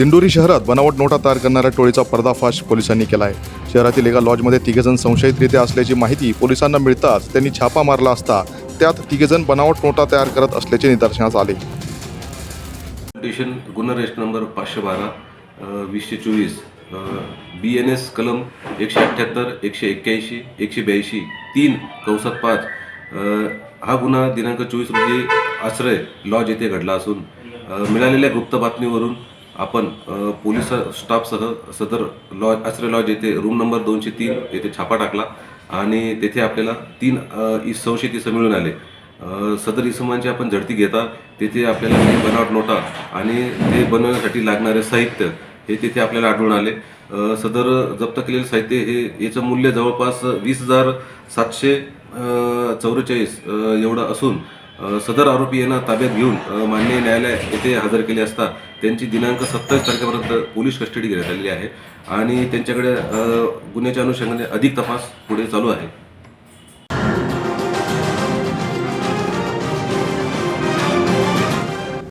दिंडोरी शहरात बनावट नोटा तयार करणाऱ्या टोळीचा पर्दाफाश पोलिसांनी केला आहे शहरातील एका लॉजमध्ये तिघेजण संशयितरित्या असल्याची माहिती पोलिसांना मिळताच त्यांनी छापा मारला असता त्यात तिघेजण बनावट नोटा तयार करत असल्याचे निदर्शनास आले. स्टेशन गुन्हा रजिस्टर नंबर पाचशे बारा वीसशे चोवीस बी एन एस कलम एकशे अठ्ठ्याहत्तर एकशे एक्क्याऐंशी एकशे ब्याऐंशी तीन कंसात पाच हा गुन्हा दिनांक चोवीस रोजी आश्रय लॉज येथे घडला असून मिळालेल्या गुप्त बातमीवरून आपण पोलीस स्टाफसह सदर लॉज आश्रय लॉज येथे रूम नंबर दोनशे तीन येथे छापा टाकला आणि तेथे आपल्याला तीन इस संशयित इसम मिळून आले. सदर इसमांची आपण झडती घेता तेथे आपल्याला काही बनावट नोटा आणि ते बनवण्यासाठी लागणारे साहित्य हे तिथे आपल्याला आढळून आले. सदर जप्त केलेले साहित्य हे याचं मूल्य जवळपास वीस हजार सातशे चौवेचाळीस एवढं असून सदर आरोपी यांना ताब्यात घेऊन मान्य माननीय न्यायालय येथे हजर केले असता त्यांची दिनांक सत्तावीस तारखेपर्यंत पोलीस कस्टडी घेण्यात आलेली आहे आणि त्यांच्याकडे गुन्ह्याच्या अनुषंगाने अधिक तपास पुढे चालू आहे.